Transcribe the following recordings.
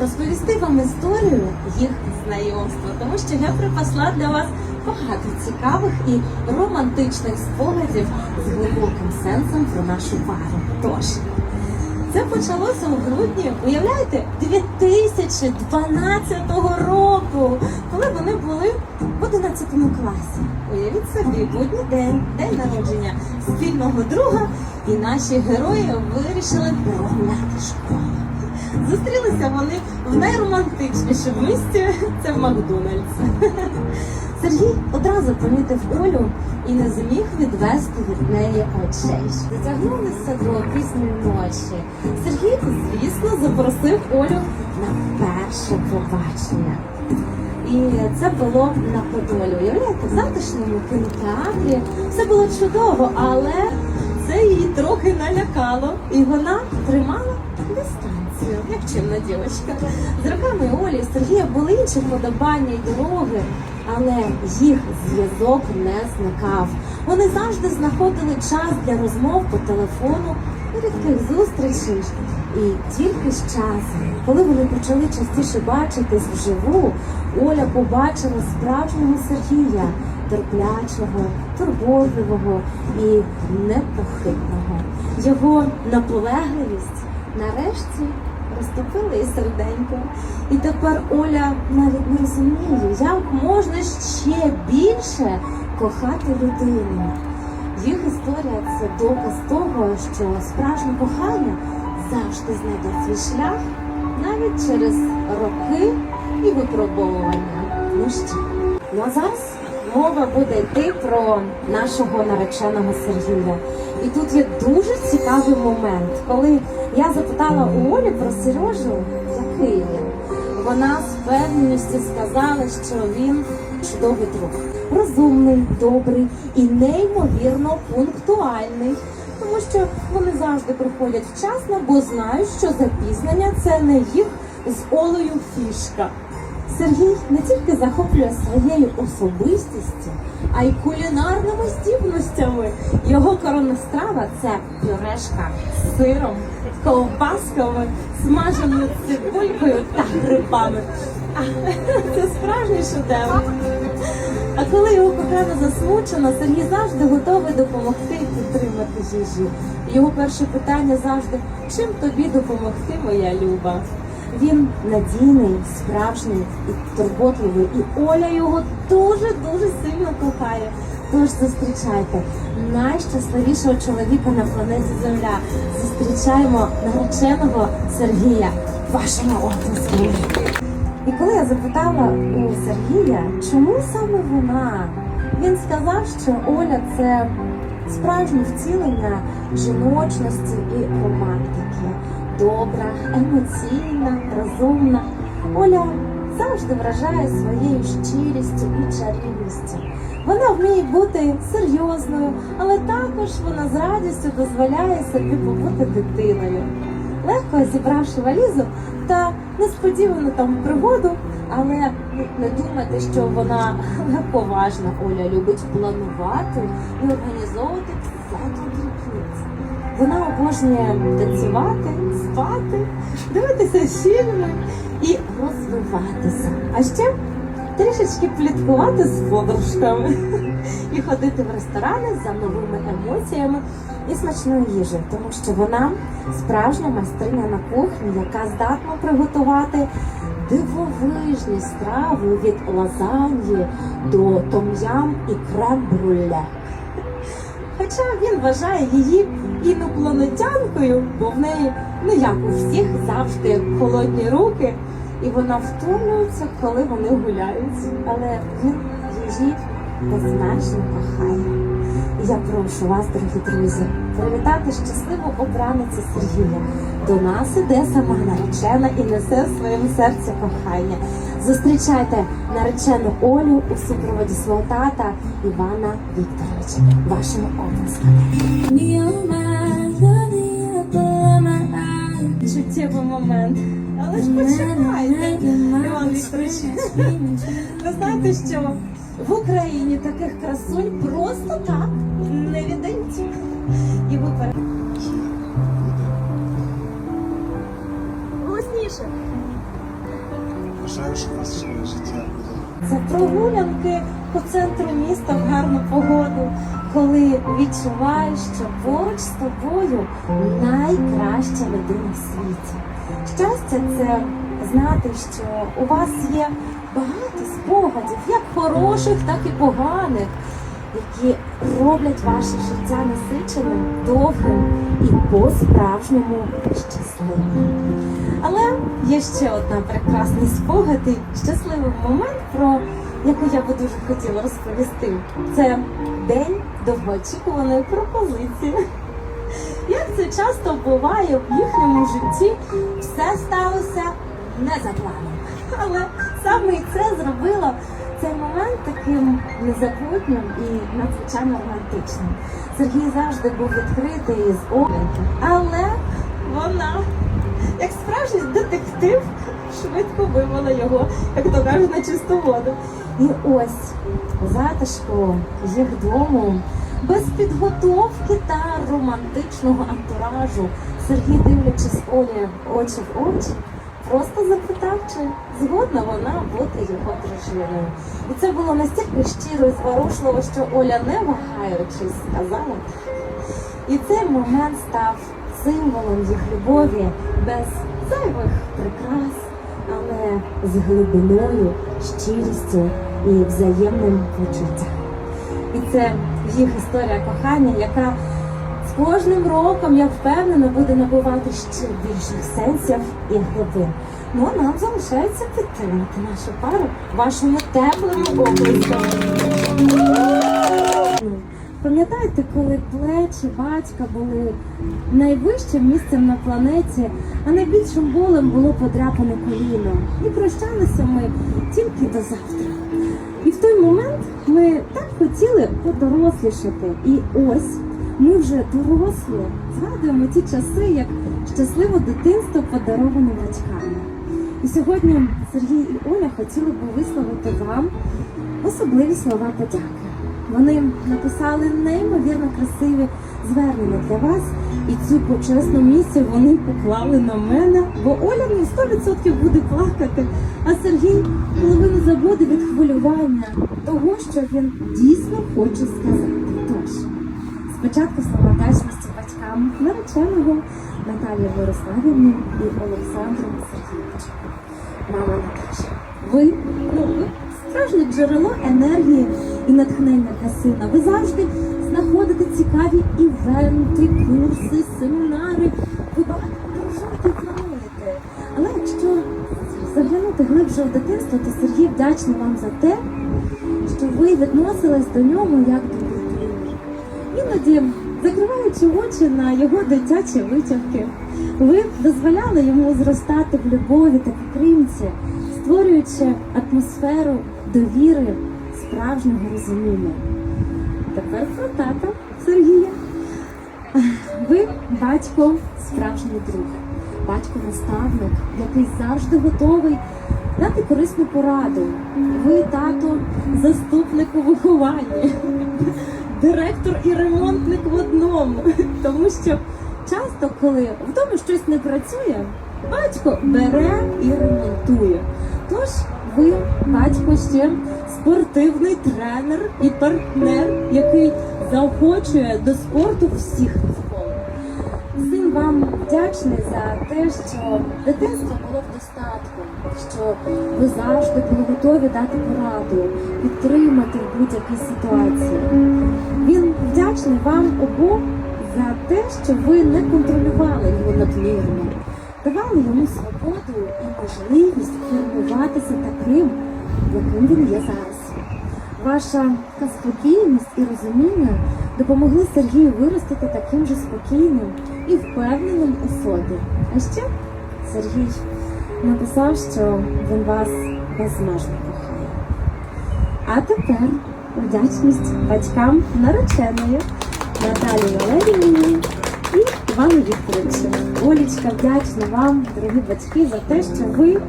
розповісти вам історію їх знайомства, тому що я припасла для вас багато цікавих і романтичних спогадів з глибоким сенсом про нашу пару. Тож. Це почалося у грудні, уявляєте, 2012 року, коли вони були в 11 класі. Уявіть собі, будній день, день народження спільного друга, і наші герої вирішили прогуляти школу. Зустрілися вони в найромантичнішому місці це в Макдональдс. Сергій одразу помітив Олю і не зміг відвести від неї очей. Дотягнулися до пізньої ночі. Сергій, звісно, запросив Олю на перше побачення. І це було на Подолі. Уявляєте, в затишному кінотеатрі все було чудово, але це її трохи налякало, і вона тримала дистанцію, як чимна дівчинка. З роками Олі Сергія були інші вподобання й дороги, але їх зв'язок не зникав. Вони завжди знаходили час для розмов по телефону рідких зустрічей. І тільки з часом, коли вони почали частіше бачитись вживу, Оля побачила справжнього Сергія, терплячого, турботливого і непохитного. Його наполегливість нарешті розтопила і серденько. І тепер Оля навіть не розуміє, як можна ще більше кохати людину. Їх історія це доказ того, що справжнє кохання завжди знайде свій шлях навіть через роки і випробовування. Ну що? Ну а зараз мова буде йти про нашого нареченого Сергія. І тут є дуже цікавий момент, коли я запитала у Олі про Сережу, який він. Вона з впевненістю сказала, що він чудовий друг, розумний, добрий і неймовірно пунктуальний. Тому що вони завжди приходять вчасно, бо знають, що запізнення це не їх з Олею фішка. Сергій не тільки захоплює своєю особистістю, а й кулінарними здібностями. Його коронна страва це пюрешка з сиром, ковбасками, смаженою цибулькою та грибами. Це справжній шедевр. А коли його кохана засмучена, Сергій завжди готовий допомогти і підтримати жижі. Його перше питання завжди: чим тобі допомогти, моя люба? Він надійний, справжній і турботливий, і Оля його дуже дуже сильно кохає. Тож зустрічайте найщасливішого чоловіка на планеті Земля. Зустрічаємо нареченого Сергія. Вашими оплесками. І коли я запитала у Сергія, чому саме вона, він сказав, що Оля це справжнє втілення жіночності і романтики. Добра, емоційна, розумна. Оля завжди вражає своєю щирістю і чарівністю. Вона вміє бути серйозною, але також вона з радістю дозволяє собі побути дитиною. Легко зібравши валізу та несподівану там пригоду, але не думайте, що вона легковажна. Оля любить планувати і організовувати. Вона обожнює танцювати, спати, дивитися фільми і розвиватися. А ще трішечки пліткувати з подружками і ходити в ресторани за новими емоціями і смачною їжею, тому що вона справжня майстриня на кухні, яка здатна приготувати дивовижні страви від лазаньї до том'ям і крем-брюле. Хоча він вважає її інопланетянкою, бо в неї, ну як у всіх, завжди холодні руки, і вона втомлюється, коли вони гуляють. Але він її безмежно кохає. І я прошу вас, дорогі друзі, привітати щасливу обраницю Сергія. До нас іде сама наречена і несе в своєму серці кохання. Зустрічайте наречену Олю у супроводі свого тата Івана Вікторовича. Вашими обласками. Чуттєвий момент. Але ж почекайте, Іван Вікторович. Ви знаєте, що в Україні таких красунь просто так не віддають. І ви Своє життя буде. Це прогулянки по центру міста в гарну погоду, коли відчуваєш, що поруч з тобою найкраща людина в світі. Щастя це знати, що у вас є багато спогадів, як хороших, так і поганих, які роблять ваше життя насиченим, довгим і по-справжньому щасливим. Але є ще одна прекрасний спогад і щасливий момент, про яку я би дуже хотіла розповісти. Це день довгоочікуваної пропозиції. Як це часто буває в їхньому житті, все сталося не за планом. Але саме це зробило цей момент таким незабутнім і надзвичайно романтичним. Сергій завжди був відкритий з огляду, але вона як справжній детектив швидко вивела його, як то кажуть, на чисту воду. І ось у затишку їх дому, без підготовки та романтичного антуражу, Сергій, дивлячись Олі очі в очі, просто запитав, чи згодна вона бути його дружиною. І це було настільки щиро і зворушливо, що Оля, не вагаючись, сказала. І цей момент став символом їх любові без зайвих прикрас, але з глибиною, щирістю і взаємним почуттям. І це їх історія кохання, яка кожним роком, я впевнена, буде набувати ще більших сенсів і глибин. Ну а нам залишається підтримати нашу пару вашими теплими оплесками. Пам'ятаєте, коли плечі батька були найвищим місцем на планеті, а найбільшим болем було подряпане коліно. І прощалися ми тільки до завтра. І в той момент ми так хотіли подорослішати. І ось ми вже дорослі, згадуємо ті часи, як щасливе дитинство подароване батьками. І сьогодні Сергій і Оля хотіли би висловити вам особливі слова подяки. Вони написали неймовірно красиві звернення для вас, і цю почесну місію вони поклали на мене, бо Оля ну, 100% буде плакати, а Сергій половину забуде від хвилювання того, що він дійсно хоче сказати. Тож, спочатку слова вдячності батькам нареченого Наталії Бориславівні і Олександру Сергійовичу. Мама Наташа, ви, ну, ви справжнє джерело енергії і натхнення для сина. Ви завжди знаходите цікаві івенти, курси, семінари. Ви багато і плануєте. Але якщо заглянути глибше в дитинство, то Сергій вдячний вам за те, що ви відносились до нього як до. Іноді, закриваючи очі на його дитячі витівки, ви дозволяли йому зростати в любові та підтримці, створюючи атмосферу довіри, справжнього розуміння. Тепер про тата Сергія. Ви батько справжній друг, батько-наставник, який завжди готовий дати корисну пораду. Ви тато заступник у вихованні, директор і ремонтник в одному. Тому що часто, коли вдома щось не працює, батько бере і ремонтує. Тож ви, батько, ще спортивний тренер і партнер, який заохочує до спорту всіх навколо. Син вам вдячний за те, що дитинство було в достатку, що ви завжди були готові дати пораду, підтримати будь-якій ситуації. Він вдячний вам обом за те, що ви не контролювали його надмірно, давали йому свободу і можливість формуватися таким, яким він є зараз. Ваша спокійність і розуміння допомогли Сергію виростити таким же спокійним і впевненим у собі. А ще Сергій написав, що він вас безмежно кохає. А тепер вдячність батькам нареченої Наталії Валеріївні і Івану Вікторовичу. Олічка вдячна вам, дорогі батьки, за те, що ви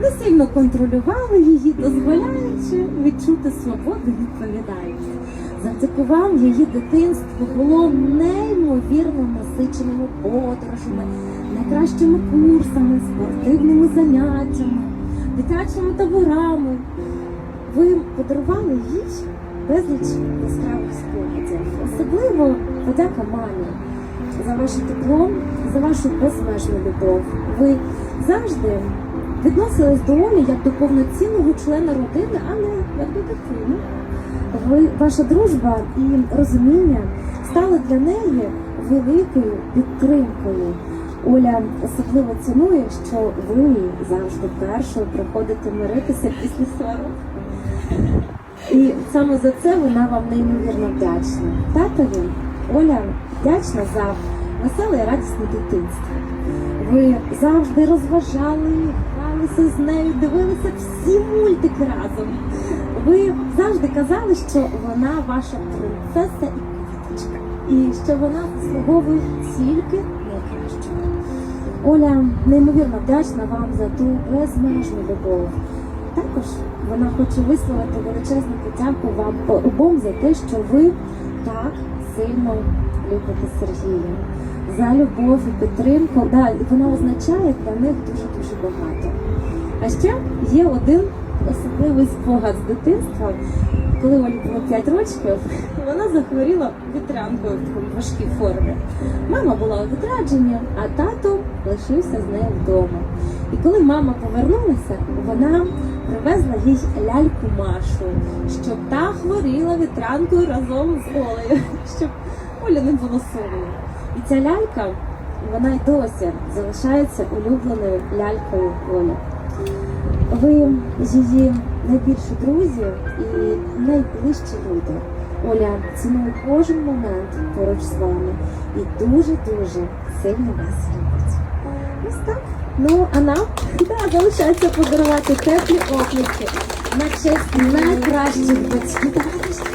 не сильно контролювали її, дозволяючи відчути свободу і відповідальність. Завдяки вам її дитинство було неймовірно насиченими подорожами, найкращими курсами, спортивними заняттями, дитячими таборами. Ви подарували їй безліч яскравих спогадів. Особливо подяка мамі за ваше тепло, за вашу безмежну любов. Ви завжди відносились до Олі як до повноцінного члена родини, а не як до дитини. Ви, ваша дружба і розуміння стали для неї великою підтримкою. Оля особливо цінує, що ви завжди першою приходите миритися після сварок. І саме за це вона вам неймовірно вдячна. Татові Оля вдячна за веселе і радісне дитинство. Ви завжди розважали, гралися з нею, дивилися всі мультики разом. Ви завжди казали, що вона ваша принцеса і квіточка, і що вона заслуговує тільки. Оля неймовірно вдячна вам за ту безмежну любов. Також вона хоче висловити величезну подяку вам обом за те, що ви так сильно любите Сергія. За любов і підтримку. Да, вона означає для них дуже дуже багато. А ще є один особливий спогад з дитинства. Коли Олі було 5 років, вона захворіла вітрянкою в такій важкій формі. Мама була у відрядженні, а тато лишився з нею вдома. І коли мама повернулася, вона привезла їй ляльку Машу, щоб та хворіла вітрянкою разом з Олею, щоб Олі не було сумно. І ця лялька, вона й досі залишається улюбленою лялькою Олі. Ви її найбільші друзі і найближчі люди. Оля ціную кожен момент поруч з вами і дуже-дуже сильно вас любить. Ось так. Ну, а нам да, залишається подарувати теплі оплески на честь найкращих батьків.